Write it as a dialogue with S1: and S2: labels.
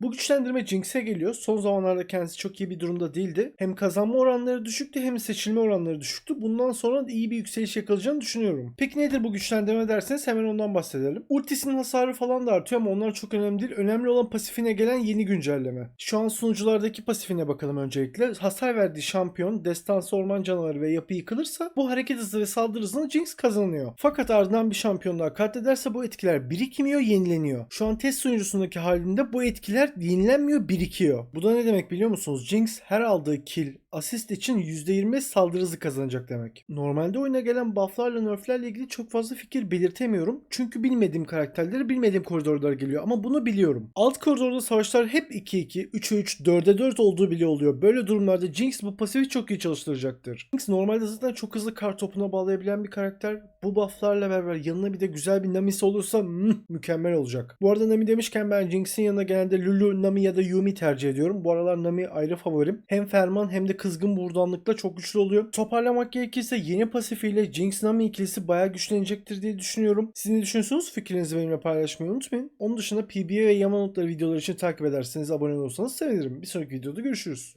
S1: Bu güçlendirme Jinx'e geliyor. Son zamanlarda kendisi çok iyi bir durumda değildi. Hem kazanma oranları düşüktü hem seçilme oranları düşüktü. Bundan sonra da iyi bir yükseliş yakalayacağını düşünüyorum. Peki nedir bu güçlendirme derseniz hemen ondan bahsedelim. Ultisinin hasarı falan da artıyor ama onlar çok önemli değil. Önemli olan pasifine gelen yeni güncelleme. Şu an sunuculardaki pasifine bakalım öncelikle. Hasar verdiği şampiyon, destansı orman canavarı ve yapı yıkılırsa bu hareket hızı ve saldırı hızını Jinx kazanıyor. Fakat ardından bir şampiyon daha katlederse bu etkiler birikmiyor, yenileniyor. Şu an test sunucusundaki halinde bu etkiler yenilenmiyor, birikiyor. Bu da ne demek biliyor musunuz? Jinx her aldığı kill, asist için %25 saldırı hızı kazanacak demek. Normalde oyuna gelen bufflarla nerflerle ilgili çok fazla fikir belirtemiyorum. Çünkü bilmediğim karakterleri bilmediğim koridorlara geliyor ama bunu biliyorum. Alt koridorda savaşlar hep 2-2, 3-3, 4'e 4 olduğu bile oluyor. Böyle durumlarda Jinx bu pasifi çok iyi çalıştıracaktır. Jinx normalde zaten çok hızlı kar topuna bağlayabilen bir karakter. Bu bufflarla beraber yanına bir de güzel bir Nami'si olursa hmm, mükemmel olacak. Bu arada Nami demişken ben Jinx'in yanına genelde Lulu, Nami ya da Yumi tercih ediyorum. Bu aralar Nami ayrı favorim. Hem Ferman hem de kızgın buradanlıkla çok güçlü oluyor. Toparlamak gerekirse yeni pasifiyle Jinx Nami ikilisi bayağı güçlenecektir diye düşünüyorum. Siz ne düşünüyorsunuz? Fikrinizi benimle paylaşmayı unutmayın. Onun dışında PBA ve Yamanotları videoları için takip ederseniz abone olursanız sevinirim. Bir sonraki videoda görüşürüz.